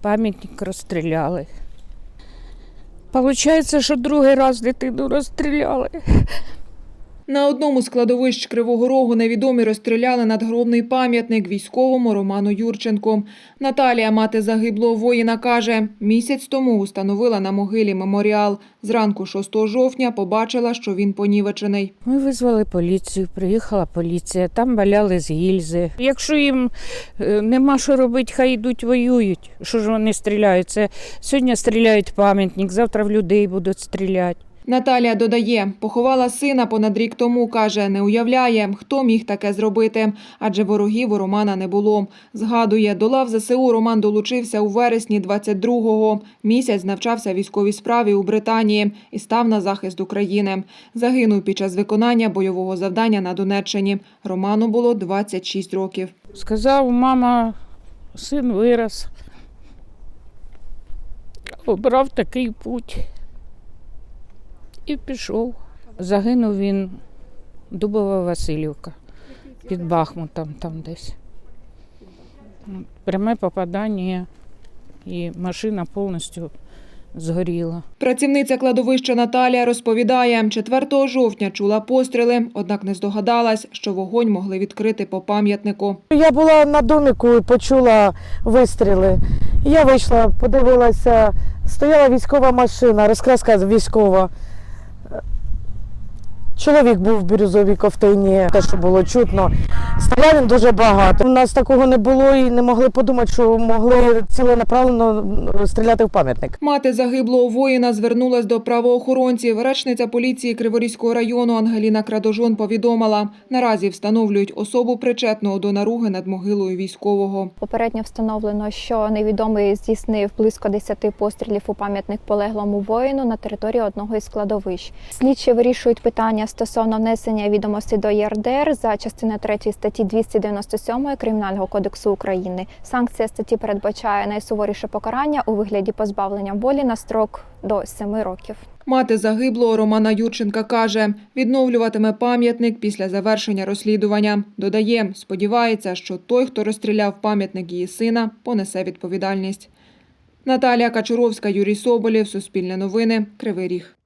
пам'ятник розстріляли. Получається, що другий раз дитину розстріляли. На одному з кладовищ Кривого Рогу невідомі розстріляли надгробний пам'ятник військовому Роману Юрченку. Наталія, мати загиблого воїна, каже, місяць тому установила на могилі меморіал. Зранку 6 жовтня побачила, що він понівечений. Ми визвали поліцію, приїхала поліція, там валяли з гільзи. Якщо їм е, нема що робити, хай йдуть воюють. Що ж вони стріляють? Це сьогодні стріляють пам'ятник, завтра в людей будуть стріляти. Наталія додає, поховала сина понад рік тому, каже, не уявляє, хто міг таке зробити, адже ворогів у Романа не було. Згадує, до лав ЗСУ Роман долучився у вересні 22-го. Місяць навчався військовій справі у Британії і став на захист України. Загинув під час виконання бойового завдання на Донеччині. Роману було 26 років. Сказав, мама, син вирос. Обрав такий путь. І пішов. Загинув він Дубова Васильівка під Бахмутом там десь. Пряме попадання і машина повністю згоріла. Працівниця кладовища Наталія розповідає, 4 жовтня чула постріли, однак не здогадалась, що вогонь могли відкрити по пам'ятнику. Я була на домику і почула вистріли. Я вийшла, подивилася, стояла військова машина, розкраска військова. Чоловік був в бірюзовій ковтині, те, що було чутно. Стрілянин дуже багато. У нас такого не було і не могли подумати, що могли ціленаправленно стріляти в пам'ятник. Мати загиблого воїна звернулась до правоохоронців. Речниця поліції Криворізького району Ангеліна Крадожон повідомила, наразі встановлюють особу причетного до наруги над могилою військового. Попередньо встановлено, що невідомий здійснив близько 10 пострілів у пам'ятник полеглому воїну на території одного із складовищ. Слідчі вирішують питання стосовно внесення відомостей до ЄРДР за частиною 3 статті 297 Кримінального кодексу України. Санкція статті передбачає найсуворіше покарання у вигляді позбавлення волі на строк до 7 років. Мати загиблого Романа Юрченка каже, відновлюватиме пам'ятник після завершення розслідування. Додає, сподівається, що той, хто розстріляв пам'ятник її сина, понесе відповідальність. Наталія Качуровська, Юрій Соболєв, Суспільне новини, Кривий Ріг.